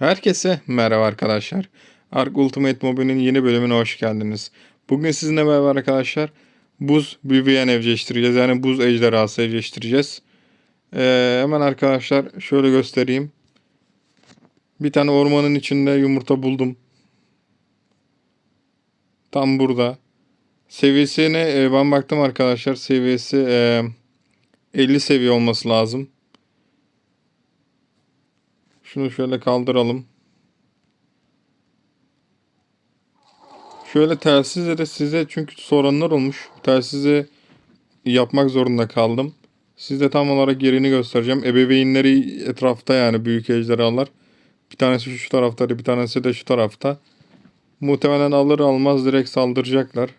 Herkese merhaba arkadaşlar. Ark Ultimate Mobile'in yeni bölümüne hoş geldiniz. Bugün sizinle beraber arkadaşlar buz büyüyen evcilleştireceğiz. Yani buz ejderhası evcilleştireceğiz. Ee, hemen arkadaşlar şöyle göstereyim. Bir tane ormanın içinde yumurta buldum. Tam burada. Seviyesine e, ben baktım arkadaşlar. Seviyesi e, 50 seviye olması lazım. Şunu şöyle kaldıralım. Şöyle telsizle de size çünkü soranlar olmuş. Telsizi yapmak zorunda kaldım. Size tam olarak yerini göstereceğim. Ebeveynleri etrafta yani büyük ejderhalar. Bir tanesi şu tarafta, bir tanesi de şu tarafta. Muhtemelen alır almaz direkt saldıracaklar.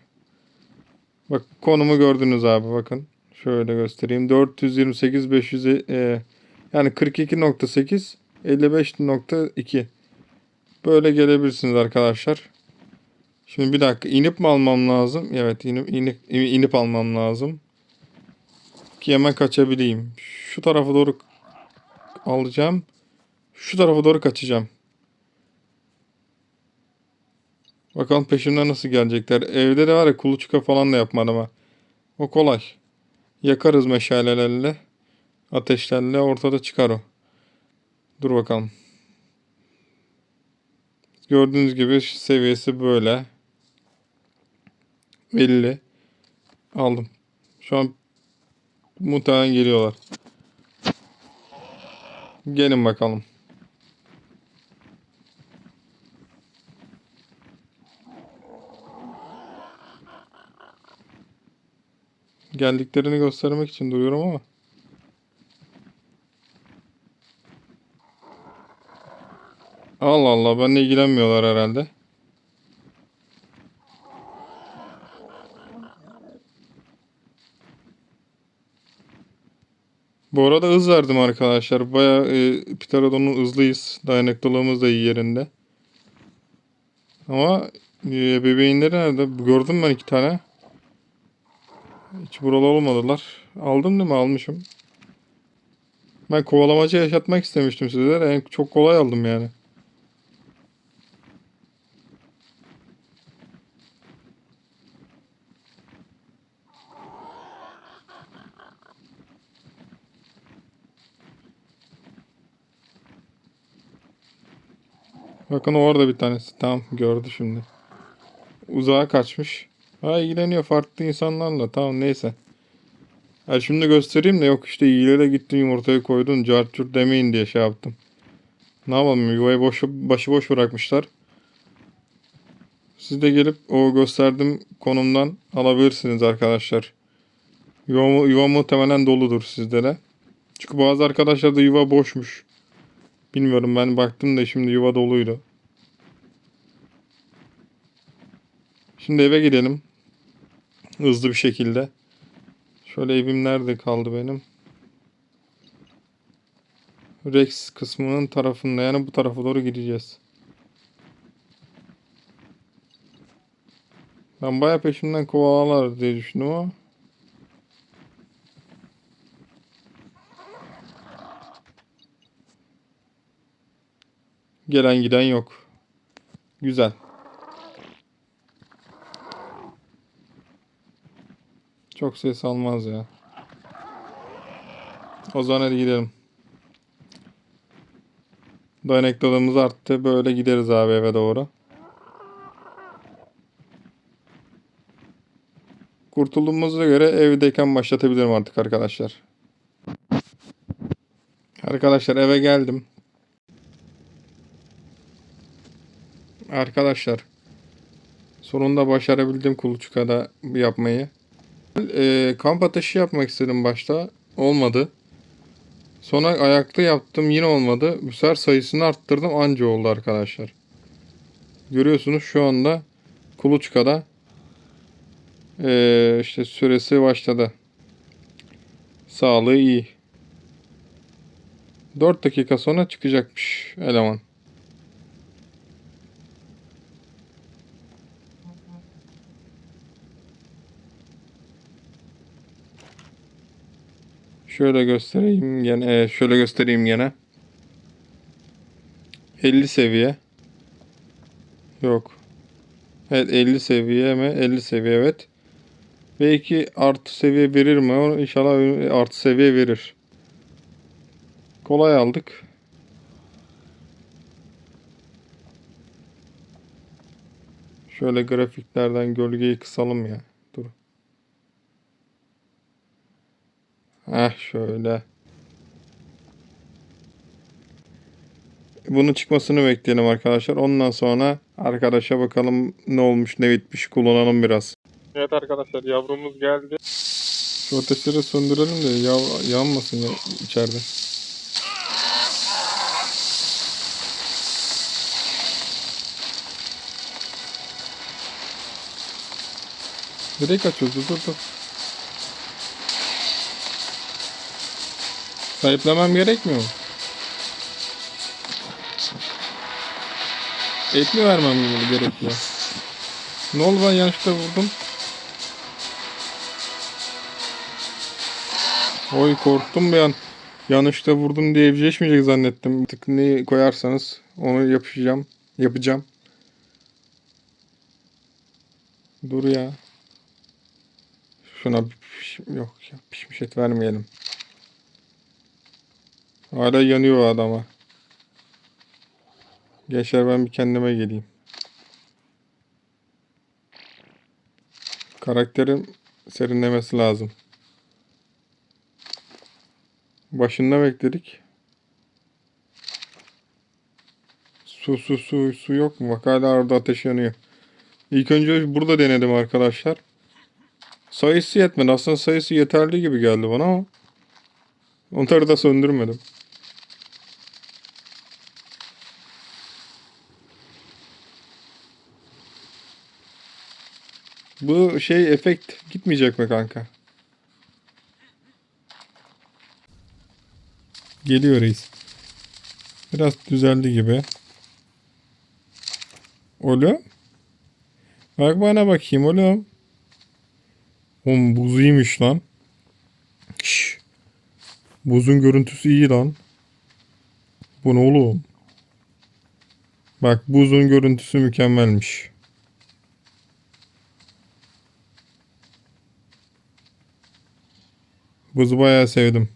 Bak konumu gördünüz abi bakın. Şöyle göstereyim. 428 500 e, yani 42.8 55.2 Böyle gelebilirsiniz arkadaşlar. Şimdi bir dakika inip mi almam lazım? Evet inip, inip, inip almam lazım. Ki hemen kaçabileyim. Şu tarafa doğru alacağım. Şu tarafa doğru kaçacağım. Bakalım peşimden nasıl gelecekler. Evde de var ya kuluçka falan da yapmadım ha. O kolay. Yakarız meşalelerle. Ateşlerle ortada çıkar o. Dur bakalım. Gördüğünüz gibi seviyesi böyle. 50. Aldım. Şu an muhtemelen geliyorlar. Gelin bakalım. Geldiklerini göstermek için duruyorum ama. Allah Allah benimle ilgilenmiyorlar herhalde. Bu arada hız verdim arkadaşlar. Baya e, Pterodon'un hızlıyız. Dayanıklılığımız da iyi yerinde. Ama e, bebeğinleri nerede? Gördüm ben iki tane. Hiç buralı olmadılar. Aldım değil mi? Almışım. Ben kovalamaca yaşatmak istemiştim sizlere. En çok kolay aldım yani. Bakın orada bir tanesi. Tamam gördü şimdi. Uzağa kaçmış. Ha ilgileniyor farklı insanlarla. Tamam neyse. Ha şimdi göstereyim de yok işte iyilere gittin yumurtayı koydun. Cartçur demeyin diye şey yaptım. Ne yapalım yuvayı boş, başıboş bırakmışlar. Siz de gelip o gösterdiğim konumdan alabilirsiniz arkadaşlar. Yuva, yuva muhtemelen doludur sizde de. Çünkü bazı arkadaşlar da yuva boşmuş. Bilmiyorum ben baktım da şimdi yuva doluydu. Şimdi eve gidelim. Hızlı bir şekilde. Şöyle evim nerede kaldı benim? Rex kısmının tarafında yani bu tarafa doğru gideceğiz. Ben baya peşimden kovalarlar diye düşündüm ama. Gelen giden yok. Güzel. Çok ses almaz ya. O zaman hadi gidelim. Dayanıklılığımız arttı. Böyle gideriz abi eve doğru. Kurtulduğumuza göre evdeyken başlatabilirim artık arkadaşlar. Arkadaşlar eve geldim. Arkadaşlar sonunda başarabildim kuluçkada yapmayı. E, kamp ateşi yapmak istedim başta. Olmadı. Sonra ayakta yaptım yine olmadı. Bu sefer sayısını arttırdım anca oldu arkadaşlar. Görüyorsunuz şu anda kuluçkada e, işte süresi başladı. Sağlığı iyi. 4 dakika sonra çıkacakmış eleman. Şöyle göstereyim gene. e, şöyle göstereyim gene. 50 seviye. Yok. Evet 50 seviye mi? 50 seviye evet. Belki artı seviye verir mi? İnşallah artı seviye verir. Kolay aldık. Şöyle grafiklerden gölgeyi kısalım ya. Dur. Heh şöyle. Bunun çıkmasını bekleyelim arkadaşlar. Ondan sonra arkadaşa bakalım ne olmuş ne bitmiş kullanalım biraz. Evet arkadaşlar yavrumuz geldi. Şu ateşleri söndürelim de yav yanmasın ya içeride. Nereye kaçıyoruz? Dur dur Sahiplemem gerekmiyor mu? Et mi vermem gerekiyor? Ne oldu ben yanlışlıkla vurdum? Oy korktum bir an. Yanlışlıkla vurdum diye evcilleşmeyecek zannettim. Tık neyi koyarsanız onu yapacağım. Yapacağım. Dur ya. Şuna yok ya pişmiş et vermeyelim. Hala yanıyor adama. Gençler ben bir kendime geleyim. Karakterim serinlemesi lazım. Başında bekledik. Su su su su yok mu? Bak hala orada ateş yanıyor. İlk önce burada denedim arkadaşlar. Sayısı yetmedi. Aslında sayısı yeterli gibi geldi bana ama onları da söndürmedim. Bu şey efekt gitmeyecek mi kanka? Geliyor reis. Biraz düzeldi gibi. Oğlum. Bak bana bakayım oğlum. Oğlum buz iyiymiş lan. Şş. Buzun görüntüsü iyi lan. Bu ne oğlum? Bak buzun görüntüsü mükemmelmiş. Buzu bayağı sevdim.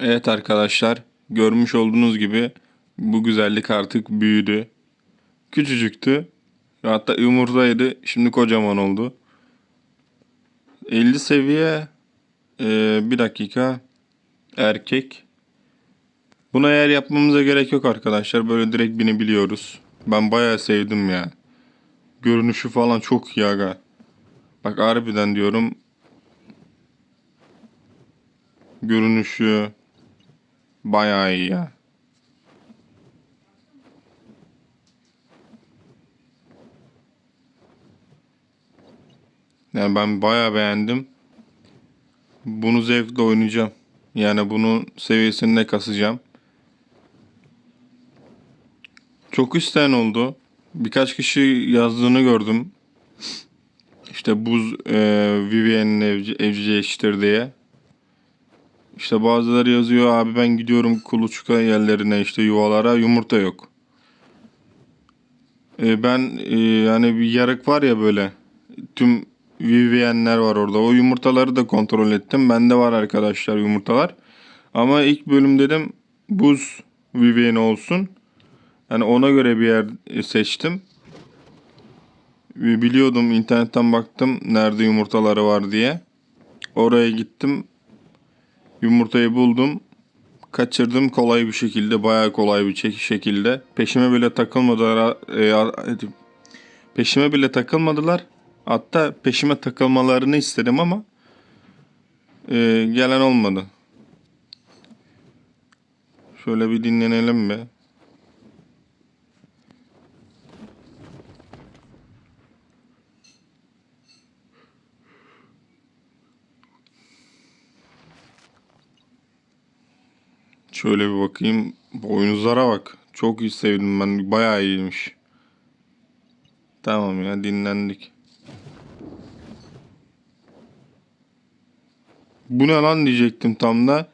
Evet arkadaşlar, görmüş olduğunuz gibi bu güzellik artık büyüdü. Küçücüktü. Hatta yumurtaydı, şimdi kocaman oldu. 50 seviye, e, bir dakika, erkek. Buna eğer yapmamıza gerek yok arkadaşlar. Böyle direkt binebiliyoruz. Ben bayağı sevdim ya. Görünüşü falan çok iyi aga. Bak harbiden diyorum. Görünüşü bayağı iyi ya. Yani ben bayağı beğendim. Bunu zevkle oynayacağım. Yani bunun seviyesinde kasacağım. Çok isteyen oldu. Birkaç kişi yazdığını gördüm. İşte buz e, Vivienne'in evci. İşte bazıları yazıyor abi ben gidiyorum kuluçka yerlerine işte yuvalara yumurta yok. E, ben e, yani bir yarık var ya böyle tüm Vivienne'ler var orada. O yumurtaları da kontrol ettim. Bende var arkadaşlar yumurtalar. Ama ilk bölüm dedim buz Vivienne olsun. Yani ona göre bir yer seçtim. Biliyordum internetten baktım nerede yumurtaları var diye. Oraya gittim. Yumurtayı buldum. Kaçırdım kolay bir şekilde, bayağı kolay bir şekilde. Peşime bile takılmadılar. e, a- peşime bile takılmadılar. Hatta peşime takılmalarını istedim ama e, gelen olmadı. Şöyle bir dinlenelim mi? Şöyle bir bakayım. Boynuzlara bak. Çok iyi sevdim ben. Bayağı iyiymiş. Tamam ya dinlendik. Bu ne lan diyecektim tam da.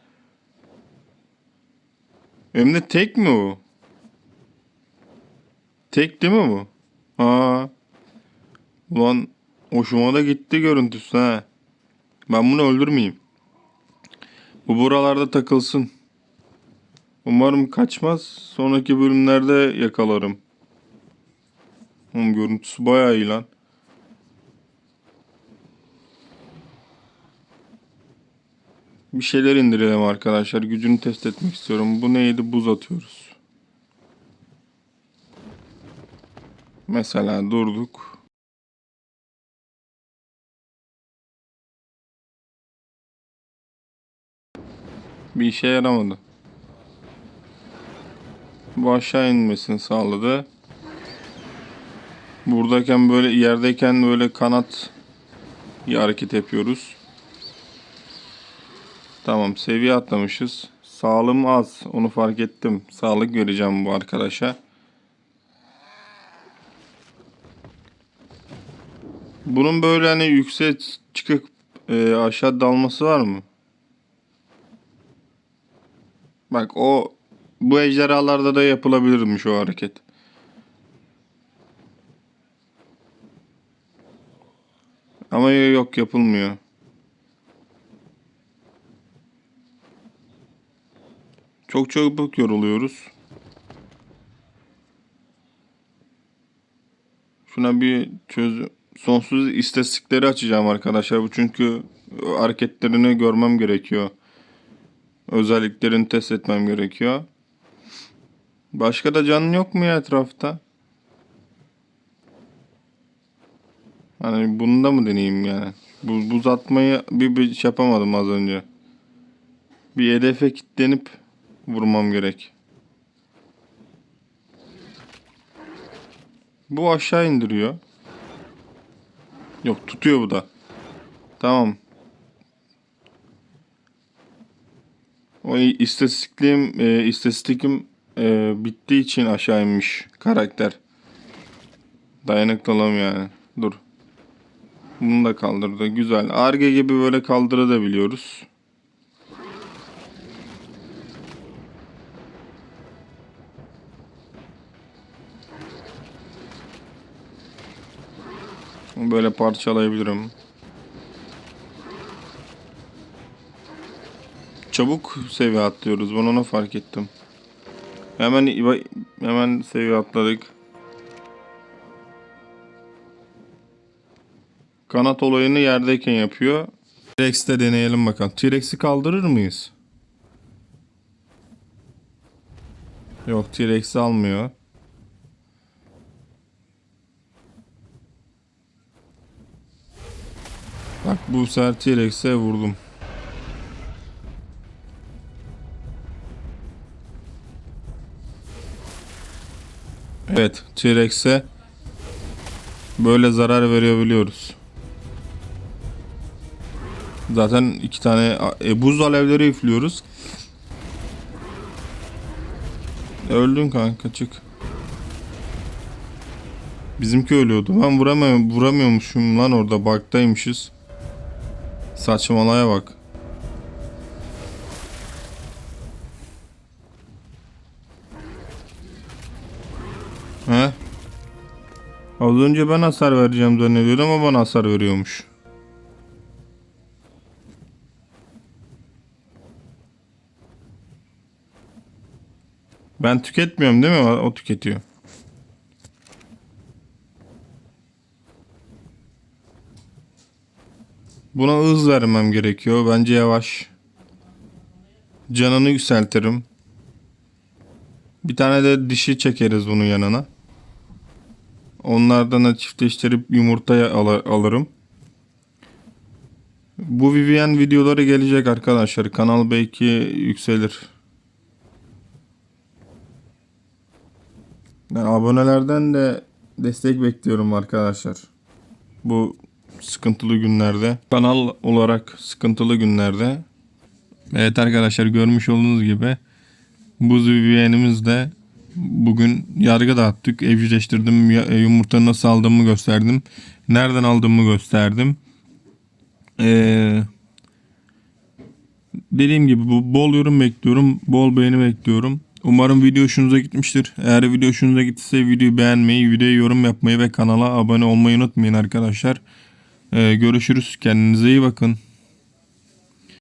Hem de tek mi o? Tek değil mi bu? Aa. Ulan hoşuma da gitti görüntüsü ha. Ben bunu öldürmeyeyim. Bu buralarda takılsın. Umarım kaçmaz. Sonraki bölümlerde yakalarım. Oğlum görüntüsü bayağı iyi lan. Bir şeyler indirelim arkadaşlar. Gücünü test etmek istiyorum. Bu neydi? Buz atıyoruz. Mesela durduk. Bir işe yaramadı. Bu aşağı inmesini sağladı. Buradayken böyle yerdeyken böyle kanat bir hareket yapıyoruz. Tamam seviye atlamışız. Sağlığım az. Onu fark ettim. Sağlık vereceğim bu arkadaşa. Bunun böyle hani yüksek çıkıp e, aşağı dalması var mı? Bak o bu ejderhalarda da yapılabilirmiş o hareket. Ama yok yapılmıyor. Çok çabuk yoruluyoruz. Şuna bir çöz sonsuz istatistikleri açacağım arkadaşlar. Bu çünkü hareketlerini görmem gerekiyor. Özelliklerini test etmem gerekiyor. Başka da canın yok mu ya etrafta? Hani bunu da mı deneyeyim yani? Bu buz atmayı bir, bir şey yapamadım az önce. Bir hedefe kilitlenip vurmam gerek. Bu aşağı indiriyor. Yok tutuyor bu da. Tamam. O istatistikliğim, e, istatistikim e, bittiği için aşağı inmiş karakter. Dayanıklı yani. Dur. Bunu da kaldırdı. Güzel. Arge gibi böyle kaldırabiliyoruz. Böyle parçalayabilirim. Çabuk seviye atlıyoruz. Ben onu fark ettim. Hemen hemen seviye atladık. Kanat olayını yerdeyken yapıyor. T-Rex'te deneyelim bakalım. T-Rex'i kaldırır mıyız? Yok T-Rex'i almıyor. Bak bu sefer T-Rex'e vurdum. Evet T-Rex'e böyle zarar verebiliyoruz. Zaten iki tane e, buz alevleri üflüyoruz. Öldün kanka çık. Bizimki ölüyordu. Ben vuramıyorum, vuramıyormuşum lan orada. Baktaymışız. Saçmalaya bak. He? Az önce ben hasar vereceğim zannediyordum ama bana hasar veriyormuş. Ben tüketmiyorum değil mi? O tüketiyor. Buna hız vermem gerekiyor. Bence yavaş. Canını yükseltirim. Bir tane de dişi çekeriz bunun yanına. Onlardan da çiftleştirip yumurtaya al alırım. Bu Vivian videoları gelecek arkadaşlar. Kanal belki yükselir. Yani abonelerden de destek bekliyorum arkadaşlar. Bu sıkıntılı günlerde. Kanal olarak sıkıntılı günlerde. Evet arkadaşlar görmüş olduğunuz gibi buz VPN'imiz de bugün yargı dağıttık. Evcilleştirdim. Yumurta nasıl aldığımı gösterdim. Nereden aldığımı gösterdim. Ee, dediğim gibi bol yorum bekliyorum. Bol beğeni bekliyorum. Umarım video hoşunuza gitmiştir. Eğer video hoşunuza gittiyse videoyu beğenmeyi, videoya yorum yapmayı ve kanala abone olmayı unutmayın arkadaşlar. Ee, görüşürüz. Kendinize iyi bakın.